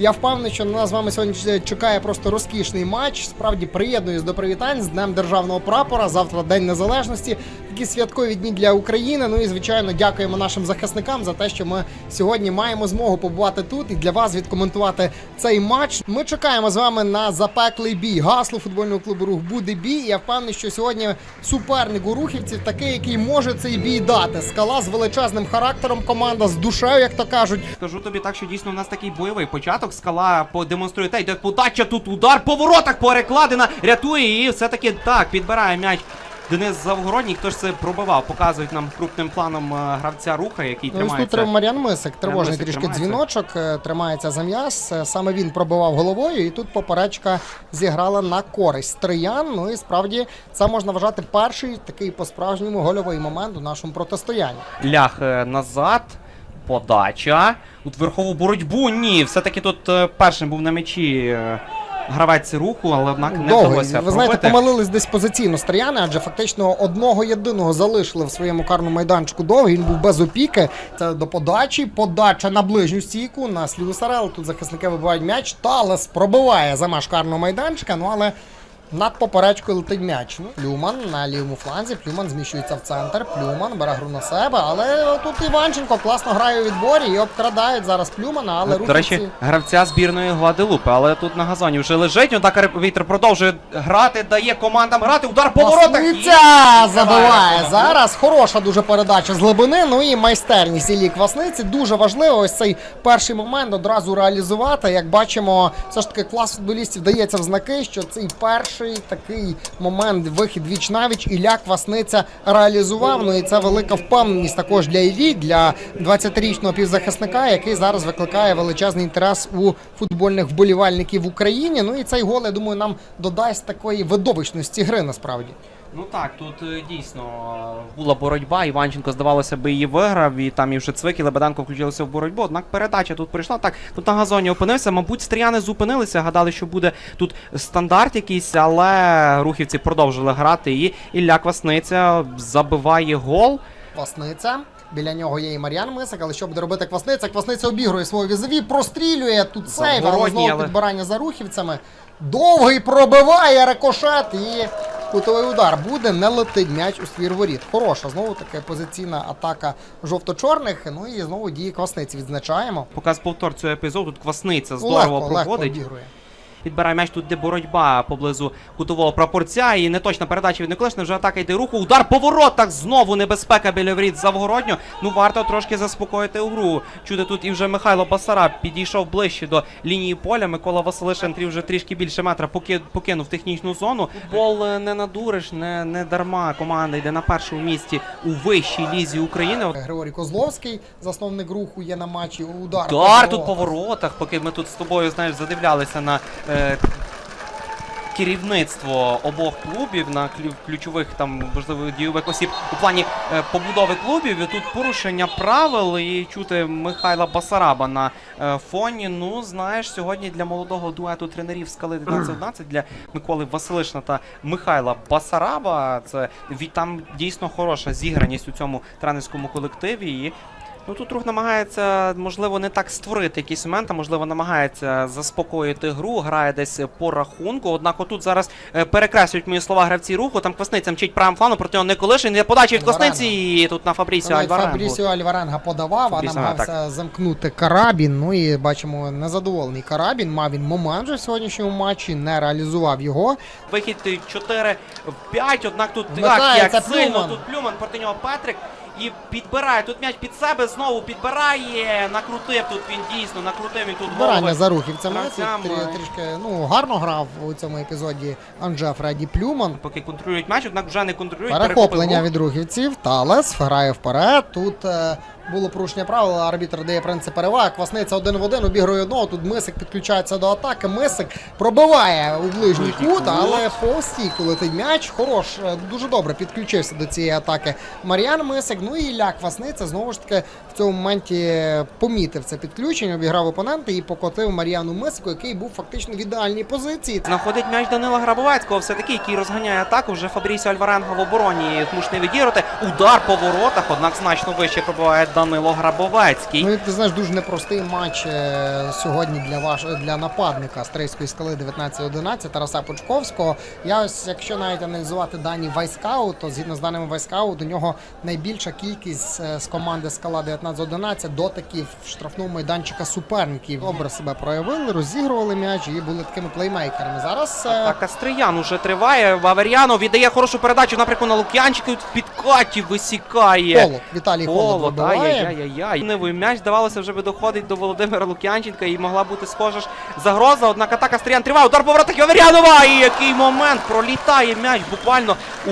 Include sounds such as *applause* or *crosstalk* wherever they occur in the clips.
Я впевнений, що на нас з вами сьогодні чекає просто розкішний матч. Справді приєднуюсь до привітань з Днем Державного прапора. Завтра День Незалежності. Такі святкові дні для України. Ну і звичайно, дякуємо нашим захисникам за те, що ми сьогодні маємо змогу побувати тут і для вас відкоментувати цей матч. Ми чекаємо з вами на запеклий бій. Гасло футбольного клубу Рух буде бій. Я впевнений, що сьогодні суперник у рухівців такий, який може цей бій дати. Скала з величезним характером, команда з душею, як то кажуть. Скажу тобі так, що дійсно у нас такий бойовий початок. Скала подемонструє те, йде подача, тут удар по воротах, перекладина, рятує і все-таки так, підбирає м'яч. Денис Завгородній, хто ж це пробивав, показують нам крупним планом е, гравця руха, який Ну, ось тут тримається. Мар'ян Мисик. Тривожний Мисик трішки тримається. дзвіночок, е, тримається за м'яс. Е, Саме він пробивав головою, і тут поперечка зіграла на користь Стриян. Ну і справді це можна вважати перший такий по-справжньому гольовий момент у нашому протистоянні. Лях назад. Подача. Тут верхову боротьбу. Ні, все-таки тут е, першим був на м'ячі е, гравець руху, але однак не Довгий. вдалося Ви знаєте, пробити. помилились десь позиційно стріяни, адже фактично одного єдиного залишили в своєму карному майданчику довгий. Він був без опіки. Це до подачі. Подача на ближню стійку на сліву Сарел. Тут захисники вибивають м'яч. Талес пробиває за меж карного майданчика. Ну але над поперечкою летить м'яч. Ну, Плюман на лівому фланзі. Плюман зміщується в центр. Плюман бере гру на себе. Але тут Іванченко класно грає у відборі і обкрадають зараз Плюмана. Але До речі, гравця збірної Гваделупи, але тут на газоні вже лежить. Отак вітер продовжує грати, дає командам грати. Удар по воротах. Квасниця забиває зараз. Хороша дуже передача з глибини. Ну і майстерність Іллі Квасниці. Дуже важливо ось цей перший момент одразу реалізувати. Як бачимо, все ж таки клас футболістів дається в знаки, що цей перший такий момент, вихід віч навіч, Ілля Квасниця реалізував. Ну і це велика впевненість також для Іллі, для 20-річного півзахисника, який зараз викликає величезний інтерес у футбольних вболівальників в Україні. Ну і цей гол, я думаю, нам додасть такої видовищності гри насправді. Ну так, тут е, дійсно була боротьба. Іванченко, здавалося би, її виграв, і там і вже Цвик і Лебеденко включилися в боротьбу. Однак передача тут прийшла. Так, тут на газоні опинився. Мабуть, стріяни зупинилися, гадали, що буде тут стандарт якийсь, але рухівці продовжили грати. І Ілля Квасниця забиває гол. Квасниця. Біля нього є і Мар'ян Мисик, але що буде робити Квасниця? Квасниця обігрує свого візові, прострілює тут сейв, але знову підбирання за рухівцями. Довгий пробиває рикошет і кутовий удар буде, не летить м'яч у свір воріт. Хороша, знову така позиційна атака жовто-чорних. Ну і знову дії Квасниці відзначаємо. Показ повтор цього епізоду. Тут Квасниця здорово Легко, легко проходить. обігрує. Підбирає м'яч тут, де боротьба поблизу кутового прапорця. І неточна передача від Николишина. Вже атака йде руху. Удар по воротах. Знову небезпека біля воріт Завгородньо. Ну варто трошки заспокоїти гру. Чути тут і вже Михайло Басара підійшов ближче до лінії поля. Микола Василиш Андрій вже трішки більше метра поки- покинув технічну зону. Футбол е, не надуриш, не, не дарма. Команда йде на першому місці у вищій лізі України. Григорій Козловський, засновник руху, є на матчі. Удар. Удар тут по воротах, поки ми тут з тобою знаєш, задивлялися на керівництво обох клубів, на ключових там можливо дійових осіб у плані е, побудови клубів. І тут порушення правил і чути Михайла Басараба на е, фоні. Ну, знаєш, сьогодні для молодого дуету тренерів скали 19-11 для Миколи Василишна та Михайла Басараба. Це від там дійсно хороша зіграність у цьому тренерському колективі. І Ну тут рух намагається, можливо, не так створити якісь моменти, можливо, намагається заспокоїти гру, грає десь по рахунку. Однак отут зараз е, перекреслюють мої слова гравці руху. Там Квасниця мчить правим фланом, проти нього Николишин. Є подача від Альваренго. Квасниці і тут на Фабрісіо Навіть Альваренго. Фабрісіо Альваренга подавав, а Фабрісіо, намагався замкнути Карабін. Ну і бачимо, незадоволений Карабін. Мав він момент вже в сьогоднішньому матчі, не реалізував його. Вихід 4 в 5, однак тут Вмикається так, як сильно Плюман. тут Плюман проти нього Петрик. І підбирає тут м'яч під себе, знову підбирає. Накрутив тут він дійсно, накрутив він тут Збирання за рухівцями. Е. трішки ну, гарно грав у цьому епізоді Анже Фредді Плюман. Поки контролюють м'яч, однак вже не контролюють. Перехоплення від рухівців. Талес грає вперед. Тут е, було порушення правил, арбітр дає принцип переваги. Квасниця один в один, обігрує одного. Тут Мисик підключається до атаки. Мисик пробиває у ближній кут, але по стійку летить м'яч. Хорош, е, дуже добре підключився до цієї атаки. Мар'ян Мисик. Ну і Ілля Квасниця знову ж таки в цьому моменті помітив це підключення, обіграв опонента і покотив Мар'яну Мисику, який був фактично в ідеальній позиції. Знаходить м'яч Данила Грабовецького, все-таки, який розганяє атаку. Вже Фабрісіо Альваренга в обороні змушений відіграти. Удар по воротах, однак значно вище пробиває Данило Грабовецький. Ну, ти знаєш, дуже непростий матч е, сьогодні для ваш для нападника Стрийської скали 19-11 Тараса Почковського. Я ось, якщо навіть аналізувати дані Вайскаут, то згідно з даними Вайскаут, у нього найбільша кількість е, з команди Скала 19-11 дотиків штрафного майданчика суперників. Добре себе проявили, розігрували м'яч і були такими плеймейкерами. Зараз е, Атака Стриян уже триває. Вавер'яно віддає хорошу передачу напрямку на Лук'янчика. В підкаті висікає. Холод. Віталій Холод Холод, вибиває. Ай-яй-яй-яй. Невий м'яч, здавалося, вже би доходить до Володимира Лук'янченка і могла бути схожа ж загроза. Однак атака Стріян триває. Удар по воротах Вавер'янова. І який момент пролітає м'яч буквально у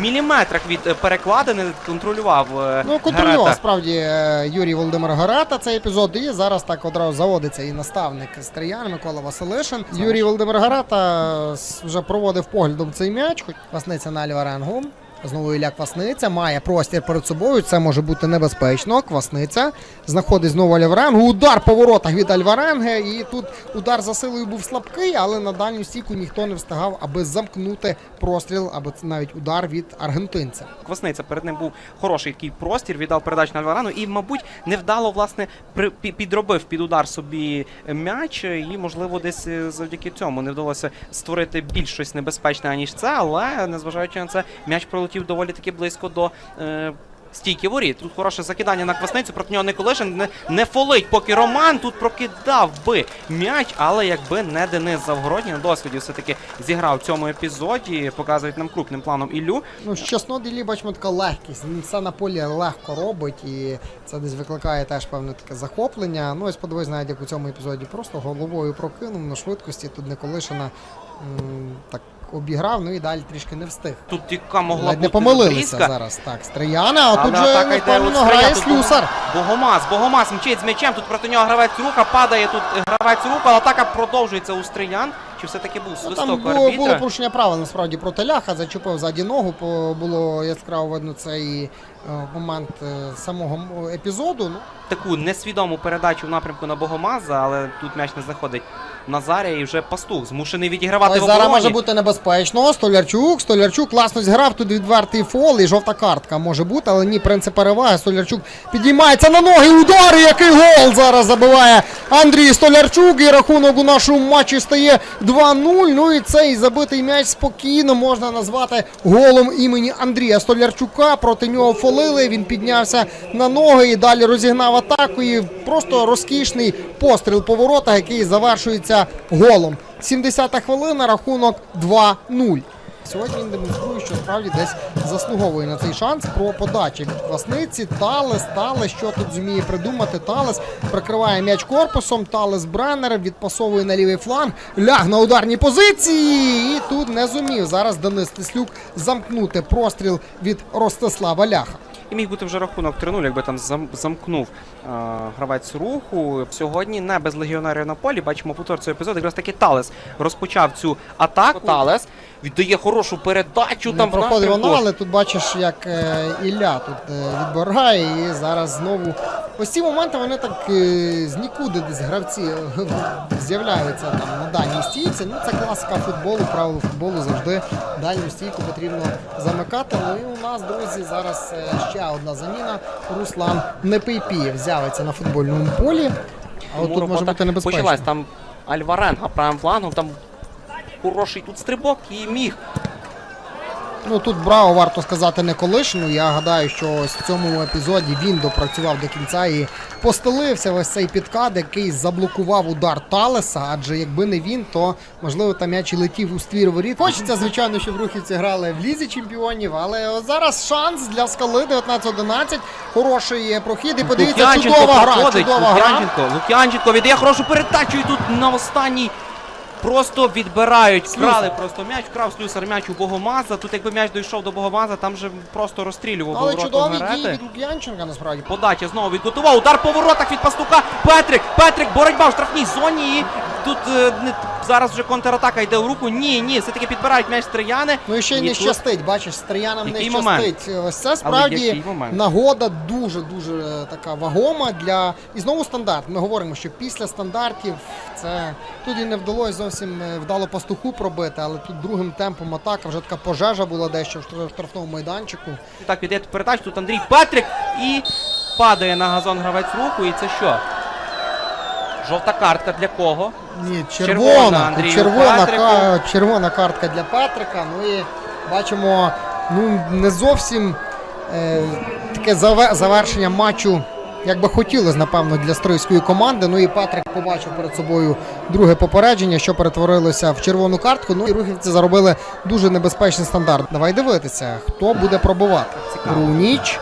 міліметрах від е, перекладини. Контролював. е, Ну, контролював справді е, Юрій Володимир Гарата цей епізод. І зараз так одразу заводиться і наставник Стриян Микола Василишин. Юрій Володимир Гарата вже проводив поглядом цей м'яч, хоч Квасниця на Альваренгу. Знову Ілля Квасниця має простір перед собою. Це може бути небезпечно. Квасниця знаходить знову Альваренгу. Удар по воротах від Альваренги. І тут удар за силою був слабкий, але на дальню стійку ніхто не встигав, аби замкнути простріл, або це навіть удар від аргентинця. Квасниця перед ним був хороший такий простір, віддав передачу на Альварану і, мабуть, невдало власне підробив під удар собі м'яч. І, можливо, десь е, завдяки цьому не вдалося створити більш щось небезпечне, ніж це, але незважаючи на це, м'яч пролетів доволі таки близько до. Е, Стійки воріт. Тут хороше закидання на квасницю, проти нього Николишин не, не фолить, поки Роман тут прокидав би м'яч, але якби не Денис Завгородній на досвіді все-таки зіграв в цьому епізоді, показують нам крупним планом Іллю. Ну, з Чесноділі бачимо така легкість. Він все на полі легко робить, і це десь викликає теж певне таке захоплення. Ну, ось подивись, навіть як у цьому епізоді просто головою прокинув на швидкості. Тут Николишина так обіграв, ну і далі трішки не встиг. Тут тіка могла Ледь не помилилися різка. зараз. Так, Стрияна, а тут Але же атака йде от грає Стрия, тут Слюсар. Богомаз, Богомаз мчить з м'ячем. Тут проти нього гравець руха, падає тут гравець руха, атака продовжується у Стриян. Чи все-таки був Ну, там свисток було, було арбітра? порушення правил насправді проти ляха, зачепив ззаді ногу, було яскраво видно цей е, момент е, самого епізоду. Ну, Таку несвідому передачу в напрямку на Богомаза, але тут м'яч не заходить Назарія і вже пастух змушений відігравати Але в зараз може бути небезпечно. Столярчук, Столярчук класно зіграв тут відвертий фол і жовта картка може бути, але ні, принцип переваги. Столярчук підіймається на ноги. Удар! і Який гол зараз забиває Андрій Столярчук. І рахунок у нашому матчі стає 2-0. Ну і цей забитий м'яч спокійно можна назвати голом імені Андрія Столярчука. Проти нього фолили. Він піднявся на ноги і далі розігнав атаку. І просто розкішний постріл поворота, який завершується голом. 70-та хвилина, рахунок 2-0. Сьогодні він демонструє, що справді десь заслуговує на цей шанс про подачі від класниці. Талес, Талес, що тут зуміє придумати. Талес прикриває м'яч корпусом. Талес Бреннер відпасовує на лівий фланг. Ляг на ударній позиції. І тут не зумів зараз Денис Тислюк замкнути простріл від Ростислава Ляха. І міг бути вже рахунок 3-0, якби там замкнув е, гравець руху. Сьогодні не без легіонерів на полі. Бачимо повтор цього епізоду. Якраз таки Талес розпочав цю атаку. Талес віддає хорошу передачу. Не там проходить воно, але тут бачиш, як е, Ілля тут е, відбирає, і зараз знову. Ось ці моменти вони так е, з нікуди десь гравці е, *laughs* з'являються там на дальній стійці. Ну це класика футболу, правило футболу завжди дальню стійку потрібно замикати. Ну і у нас, друзі, зараз е, ще одна заміна. Руслан Непейпієв з'явиться на футбольному полі. А от тут може бути небезпечно. Почалась там Альваренга правим флангом, там хороший тут стрибок і міг. Ну тут браво, варто сказати, не колишню. Я гадаю, що ось в цьому епізоді він допрацював до кінця і постелився ось цей підкат, який заблокував удар Талеса. Адже якби не він, то можливо там м'яч і летів у ствір воріт. Хочеться, звичайно, щоб рухівці грали в лізі чемпіонів, але зараз шанс для скали 19-11. Хороший прохід. І подивіться, чудова гра. Чудова гра. Лук'янченко віддає хорошу передачу і тут на останній просто відбирають. Вкрали просто м'яч, вкрав слюсар м'яч у Богомаза. Тут якби м'яч дійшов до Богомаза, там же просто розстрілював Але ворота чудові дії від Лук'янченка насправді. Подача знову відготував. Удар по воротах від пастука. Петрик. Петрик. Боротьба в штрафній зоні. І тут е, не Зараз вже контратака йде у руку. Ні, ні, все-таки підбирають м'яч стрияни. Ну і ще й не щастить, бачиш, стріянам не щастить. Ось це справді нагода дуже-дуже е, така вагома для. І знову стандарт. Ми говоримо, що після стандартів це тут і не вдалося зовсім е, вдало пастуху пробити, але тут другим темпом атака вже така пожежа була дещо в штрафному майданчику. Так, віддає передачу. Тут Андрій Петрик і падає на газон гравець руку. І це що? Жовта картка для кого? Ні, Червона червона, Андрію червона, ка- червона картка для Петрика. Ну і бачимо, ну не зовсім е, таке заве- завершення матчу. Як би хотілося, напевно, для стрийської команди. Ну і Петрик побачив перед собою друге попередження, що перетворилося в червону картку. Ну і рухівці заробили дуже небезпечний стандарт. Давай дивитися, хто буде пробувати. Руніч,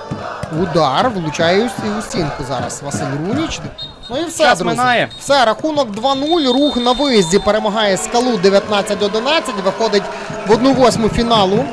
удар, влучає у стінку зараз. Василь Руніч. Ну і все, Час друзі. минає. Все, рахунок 2-0. Рух на виїзді перемагає скалу 19-11. Виходить в 1-8 фіналу